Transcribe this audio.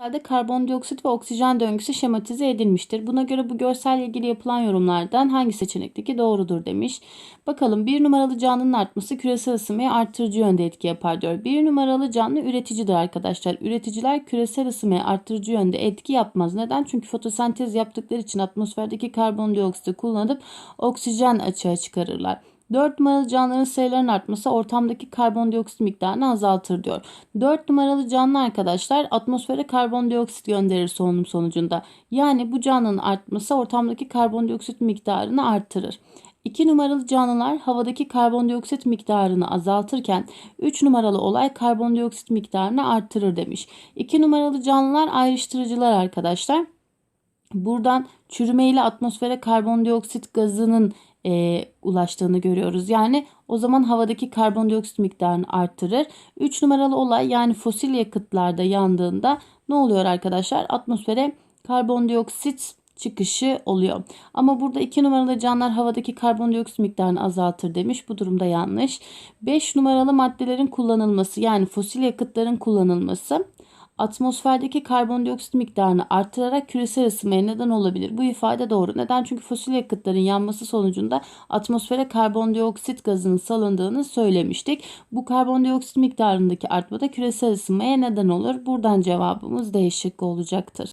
Atmosferde karbondioksit ve oksijen döngüsü şematize edilmiştir. Buna göre bu görselle ilgili yapılan yorumlardan hangi seçenekteki doğrudur demiş. Bakalım bir numaralı canlının artması küresel ısınmayı artırıcı yönde etki yapar diyor. Bir numaralı canlı üreticidir arkadaşlar. Üreticiler küresel ısınmayı artırıcı yönde etki yapmaz. Neden? Çünkü fotosentez yaptıkları için atmosferdeki karbondioksiti kullanıp oksijen açığa çıkarırlar. 4 numaralı canlıların sayılarının artması ortamdaki karbondioksit miktarını azaltır diyor. 4 numaralı canlı arkadaşlar atmosfere karbondioksit gönderir solunum sonucunda. Yani bu canlının artması ortamdaki karbondioksit miktarını artırır. 2 numaralı canlılar havadaki karbondioksit miktarını azaltırken 3 numaralı olay karbondioksit miktarını artırır demiş. 2 numaralı canlılar ayrıştırıcılar arkadaşlar. Buradan çürümeyle atmosfere karbondioksit gazının e, ulaştığını görüyoruz. Yani o zaman havadaki karbondioksit miktarını arttırır. 3 numaralı olay yani fosil yakıtlarda yandığında ne oluyor arkadaşlar? Atmosfere karbondioksit çıkışı oluyor. Ama burada 2 numaralı canlılar havadaki karbondioksit miktarını azaltır demiş. Bu durumda yanlış. 5 numaralı maddelerin kullanılması yani fosil yakıtların kullanılması atmosferdeki karbondioksit miktarını artırarak küresel ısınmaya neden olabilir. Bu ifade doğru. Neden? Çünkü fosil yakıtların yanması sonucunda atmosfere karbondioksit gazının salındığını söylemiştik. Bu karbondioksit miktarındaki artma da küresel ısınmaya neden olur. Buradan cevabımız D şıkkı olacaktır.